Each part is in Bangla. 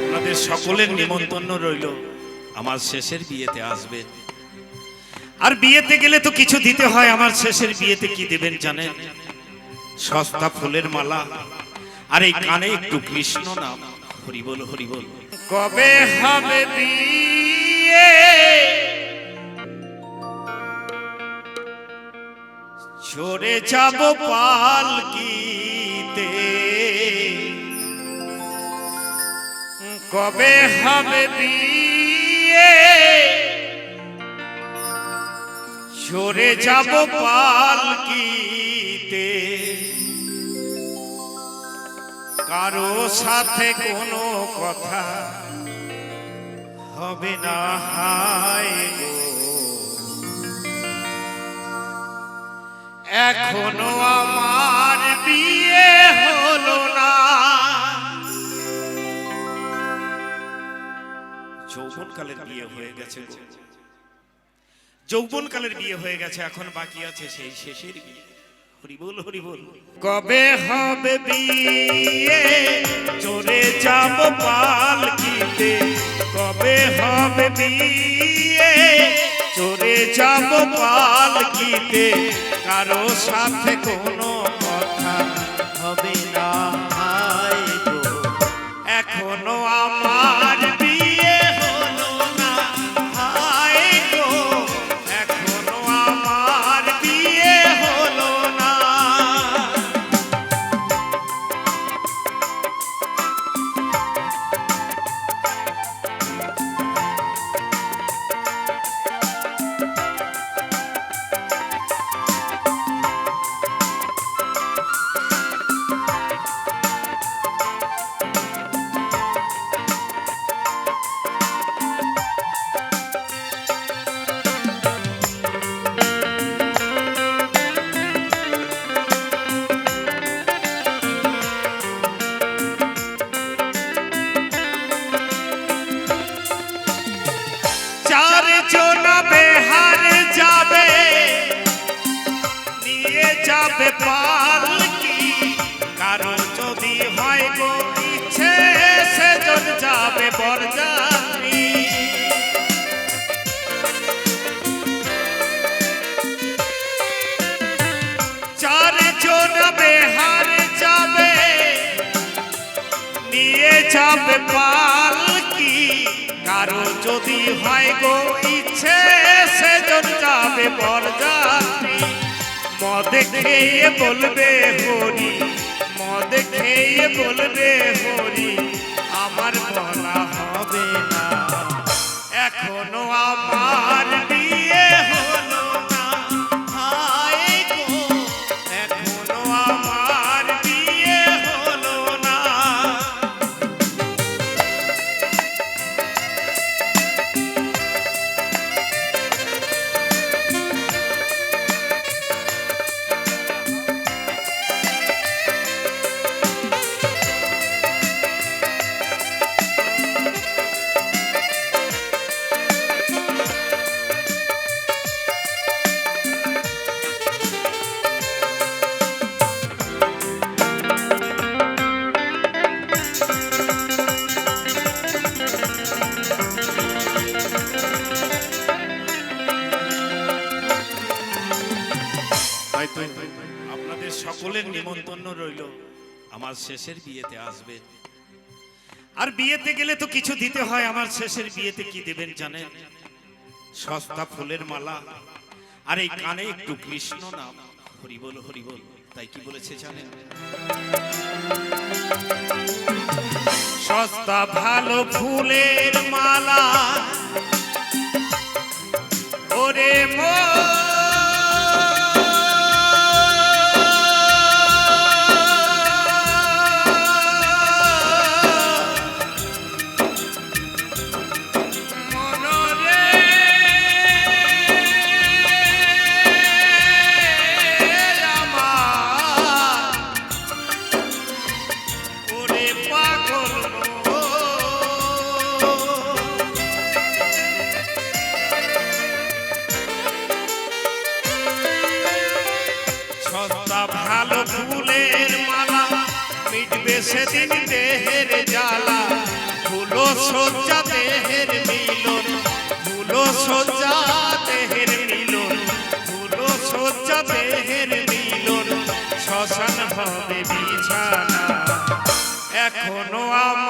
আপনাদের সকলের নিমন্ত্রণ রইল। আমার শেষের বিয়েতে আসবেন। আর বিয়েতে গেলে তো কিছু দিতে হয়, আমার শেষের বিয়েতে কি দেবেন জানেন? সস্তা ফুলের মালা, আর এই কানে একটু কৃষ্ণ নাম। হরিবল হরিবল। কবে হবে বিয়ে? চড়ে যাব পালকিতে কবে হবে বিয়ে? চড়ে যাব পালকিতে। কারও সাথে কোনো কথা হবে না, হায় এখনও আমার যৌবনকালের বিয়ে হয়ে গেছে যৌবনকালের বিয়ে হয়ে গেছে, এখন বাকি আছে সেই শেষের বিয়ে। হরিবল হরিবল। কবে হবে বিয়ে? চলে যাব পালকিতে। কবে হবে বিয়ে? চলে যাব পালকিতে। কারও সাথে কোনো নিয়ে যাবে পালকি। কারও যদি হয় গো ইচ্ছে, সেজন যাবে বরযাত্রী। মদ খেয়ে বলবে হরি, মদ খেয়ে বলবে হরি, আমার বলা শেষের বিয়েতে আসবেন আর বিয়েতে গেলে তো কিছু দিতে হয়, আমার শেষের বিয়েতে কি দেবেন জানেন? সস্তা ফুলের মালা, আর এই কানে একটু কৃষ্ণ নাম। হরিবল হরিবল তাই কি বলেছে জানেন? সস্তা ভালো ফুলের মালা, ওরে মো মিটবে সেদিন দেহের জ্বালা। ভুলো সজ্জা দেহের মিলন ভুলো সজ্জা দেহের মিলন ভুলো সজ্জা দেহের মিলন। শ্মশান হবে বিছানা। এখনও আমার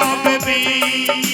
Baby.